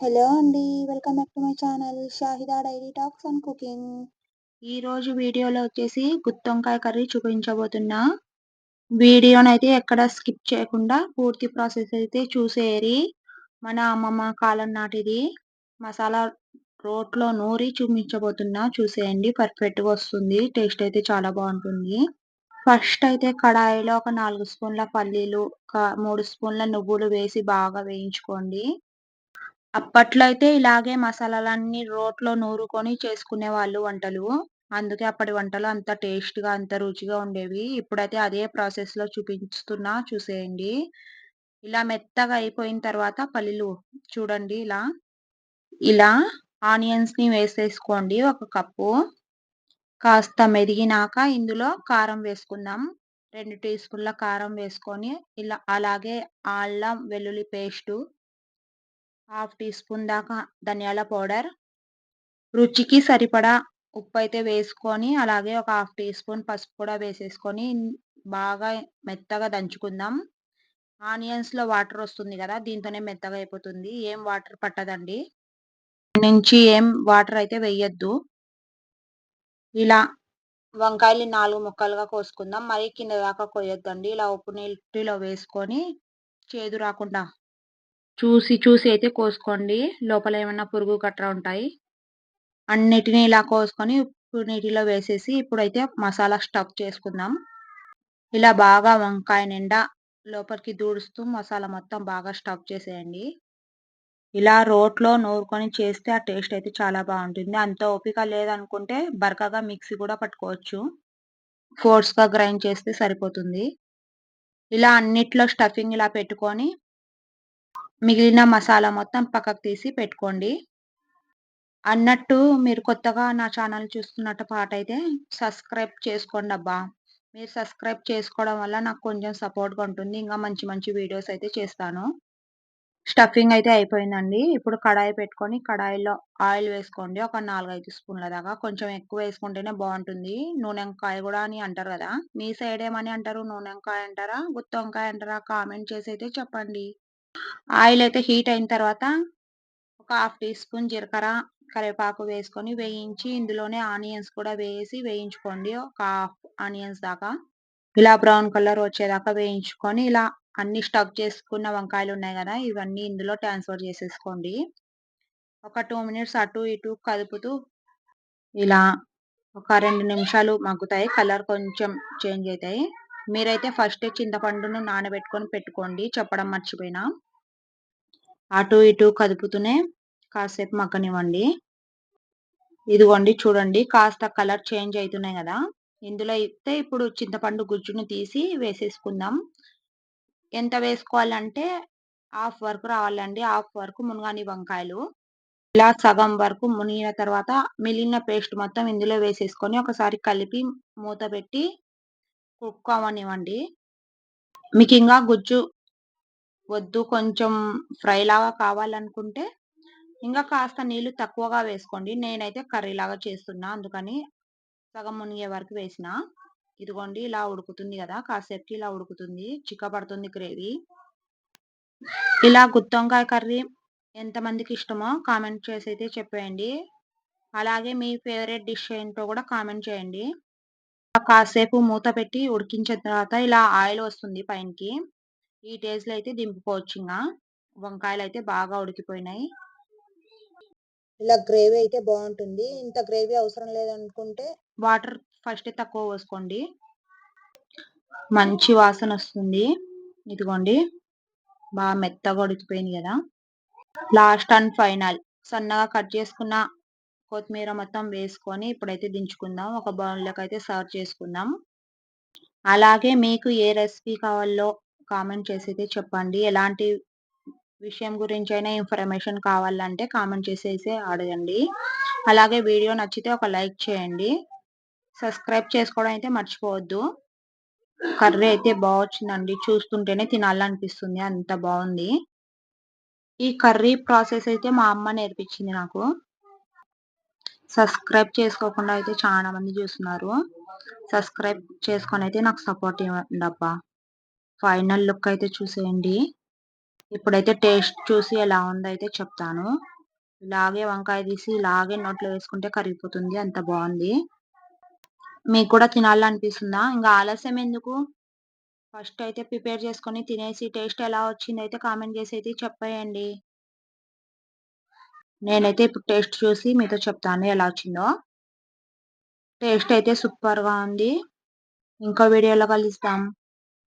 Hello అండి welcome back to my channel Shahida diary talks and cooking. ఈ రోజు వీడియోలో వచ్చేసి గుత్తొంకాయ కర్రీ చూపించబోతున్నా. వీడియోని అయితే ఎక్కడ స్కిప్ చేయకుండా పూర్తి ప్రాసెస్ అయితే చూసేరి మన అమ్మమ్మ కాలం నాటిది. మసాలా రోట్లో నూరి చూపించబోతున్నా. చూసేయండి పర్ఫెక్ట్గా వస్తుంది. టేస్ట్ అయితే చాలా బాగుంటుంది. ఫస్ట్ అయితే కడాయిలో ఒక నాలుగు స్పూన్ల పల్లీలు ఒక మూడు స్పూన్ల నువ్వులు వేసి బాగా వేయించుకోండి. అప్పట్లో అయితే ఇలాగే మసాలాలన్నీ రోట్లో నూరుకొని చేసుకునే వాళ్ళు వంటలు. అందుకే అప్పటి వంటలు అంత టేస్ట్గా అంత రుచిగా ఉండేవి. ఇప్పుడైతే అదే ప్రాసెస్లో చూపిస్తున్నా చూసేయండి. ఇలా మెత్తగా అయిపోయిన తర్వాత పల్లీలు చూడండి ఇలా. ఇలా ఆనియన్స్ని వేసేసుకోండి ఒక కప్పు. కాస్త మెదిగినాక ఇందులో కారం వేసుకుందాం. రెండు టీ స్పూన్ల కారం వేసుకొని ఇలా అలాగే అల్లం వెల్లుల్లి పేస్టు హాఫ్ టీ స్పూన్ దాకా ధనియాల పౌడర్. రుచికి సరిపడా ఉప్పు అయితే వేసుకొని అలాగే ఒక హాఫ్ టీ స్పూన్ పసుపు కూడా వేసేసుకొని బాగా మెత్తగా దంచుకుందాం. ఆనియన్స్లో వాటర్ వస్తుంది కదా దీంతోనే మెత్తగా అయిపోతుంది. ఏం వాటర్ పట్టదండి. నుంచి ఏం వాటర్ అయితే వేయద్దు. ఇలా వంకాయలు నాలుగు ముక్కలుగా కోసుకుందాం. మరీ కింద దాకా కొయ్యొద్దండి. ఇలా ఉప్పు నీటిలో వేసుకొని చేదు రాకుండా చూసి చూసి అయితే కోసుకోండి. లోపల ఏమైనా పురుగు గట్రా ఉంటాయి. అన్నిటిని ఇలా కోసుకొని ఉప్పు నీటిలో వేసేసి ఇప్పుడైతే మసాలా స్టఫ్ చేసుకుందాం. ఇలా బాగా వంకాయ నిండా లోపలికి దూడుస్తూ మసాలా మొత్తం బాగా స్టఫ్ చేసేయండి. ఇలా రోట్లో నూరుకొని చేస్తే ఆ టేస్ట్ అయితే చాలా బాగుంటుంది. అంత ఓపిక లేదనుకుంటే బరకగా మిక్సీ కూడా పట్టుకోవచ్చు. ఫోర్స్గా గ్రైండ్ చేస్తే సరిపోతుంది. ఇలా అన్నిట్లో స్టఫింగ్ ఇలా పెట్టుకొని మిగిలిన మసాలా మొత్తం పక్కకు తీసి పెట్టుకోండి. అన్నట్టు మీరు కొత్తగా నా ఛానల్ చూస్తున్నట్టు పాట అయితే సబ్స్క్రైబ్ చేసుకోండి అబ్బా. మీరు సబ్స్క్రైబ్ చేసుకోవడం వల్ల నాకు కొంచెం సపోర్ట్గా ఉంటుంది. ఇంకా మంచి మంచి వీడియోస్ అయితే చేస్తాను. స్టఫింగ్ అయితే అయిపోయిందండి. ఇప్పుడు కడాయి పెట్టుకొని కడాయిలో ఆయిల్ వేసుకోండి. ఒక నాలుగైదు స్పూన్ల దాకా. కొంచెం ఎక్కువ వేసుకుంటేనే బాగుంటుంది. నూనె వంకాయ కూడా అని అంటారు కదా. మీ సైడ్ ఏమని అంటారు? నూనె వంకాయ అంటారా? గుత్త వంకాయ అంటారా? కామెంట్ చేసి అయితే చెప్పండి. ఆయిల్ అయితే హీట్ అయిన తర్వాత ఒక హాఫ్ టీ స్పూన్ జీలకర్ర కరివేపాకు వేసుకొని వేయించి ఇందులోనే ఆనియన్స్ కూడా వేసి వేయించుకోండి. ఒక హాఫ్ ఆనియన్స్ దాకా ఇలా బ్రౌన్ కలర్ వచ్చేదాకా వేయించుకొని ఇలా అన్ని స్టక్ చేసుకున్న వంకాయలు ఉన్నాయి కదా ఇవన్నీ ఇందులో ట్రాన్స్ఫర్ చేసేసుకోండి. ఒక టూ మినిట్స్ అటు ఇటు కదుపుతూ ఇలా ఒక రెండు నిమిషాలు మగ్గుతాయి. కలర్ కొంచెం చేంజ్ అవుతాయి. మీరైతే ఫస్ట్ చింతపండును నానబెట్టుకొని పెట్టుకోండి. చెప్పడం మర్చిపోయినా. అటు ఇటు కదుపుతూనే కాసేపు మగ్గనివ్వండి. ఇదిగోండి చూడండి కాస్త కలర్ చేంజ్ అవుతున్నాయి కదా. ఇందులో అయితే ఇప్పుడు చింతపండు గుజ్జును తీసి వేసేసుకుందాం. ఎంత వేసుకోవాలంటే హాఫ్ వరకు రావాలండి. హాఫ్ వరకు మునగాని వంకాయలు. ఇలా సగం వరకు మునిగిన తర్వాత మిగిలిన పేస్ట్ మొత్తం ఇందులో వేసేసుకొని ఒకసారి కలిపి మూత పెట్టి కుక్ మీకు ఇంకా గుజ్జు వద్దు కొంచెం ఫ్రై లాగా కావాలనుకుంటే ఇంకా కాస్త నీళ్ళు తక్కువగా వేసుకోండి. నేనైతే కర్రీ లాగా చేస్తున్నా. అందుకని సగం మునిగే వరకు వేసిన. ఇదిగోండి ఇలా ఉడుకుతుంది కదా. కాసేపుకి ఇలా ఉడుకుతుంది. చిక్కబడుతుంది గ్రేవీ. ఇలా గుత్తొంకాయ కర్రీ ఎంతమందికి ఇష్టమో కామెంట్ చేసి అయితే చెప్పేయండి. అలాగే మీ ఫేవరెట్ డిష్ ఏంటో కూడా కామెంట్ చేయండి. కాసేపు మూత పెట్టి ఉడికించిన తర్వాత ఇలా ఆయిల్ వస్తుంది పైనకి. ఈ టేస్ట్లో అయితే దింపుకోవచ్చు ఇంకా వంకాయలు అయితే బాగా ఉడికిపోయినాయి. ఇలా గ్రేవీ అయితే బాగుంటుంది. ఇంత గ్రేవీ అవసరం లేదనుకుంటే వాటర్ ఫస్ట్ తక్కువ పోసుకోండి. మంచి వాసన వస్తుంది. ఇదిగోండి. బాగా మెత్తగా ఉడికిపోయింది కదా. Last and final. సన్నగా కట్ చేసుకున్న కొత్తిమీర మొత్తం వేసుకొని ఇప్పుడైతే దించుకుందాం. ఒక బౌల్లోకి అయితే సర్వ్ చేసుకుందాం. అలాగే మీకు ఏ రెసిపీ కావాలో కామెంట్ చేసి అయితే చెప్పండి. ఎలాంటి విషయం గురించి అయినా ఇన్ఫర్మేషన్ కావాలంటే కామెంట్ చేసేసి అడగండి. అలాగే వీడియో నచ్చితే ఒక లైక్ చేయండి. సబ్స్క్రైబ్ చేసుకోవడం అయితే మర్చిపోవద్దు. కర్రీ అయితే బాగొచ్చిందండి. చూస్తుంటేనే తినాలనిపిస్తుంది. అంత బాగుంది. ఈ కర్రీ ప్రాసెస్ అయితే మా అమ్మ నేర్పించింది నాకు. సబ్స్క్రైబ్ చేసుకోకుండా అయితే చాలా మంది చూస్తున్నారు. సబ్స్క్రైబ్ చేసుకొని అయితే నాకు సపోర్ట్ ఇవ్వండి అబ్బా. ఫైనల్ లుక్ అయితే చూసేయండి. ఇప్పుడైతే టేస్ట్ చూసి ఎలా ఉందో అయితే చెప్తాను. ఇలాగే వంకాయ తీసి ఇలాగే నోట్లో వేసుకుంటే కరిగిపోతుంది. అంత బాగుంది. మీకు కూడా తినాలనిపిస్తుందా? ఇంకా ఆలస్యం ఎందుకు? ఫస్ట్ అయితే ప్రిపేర్ చేసుకొని తినేసి టేస్ట్ ఎలా వచ్చింది అయితే కామెంట్ చేసి అయితే చెప్పేయండి. నేనైతే ఇప్పుడు టేస్ట్ చూసి మీతో చెప్తాను ఎలా వచ్చిందో. టేస్ట్ అయితే సూపర్గా ఉంది. ఇంకో వీడియోలో కలుస్తాం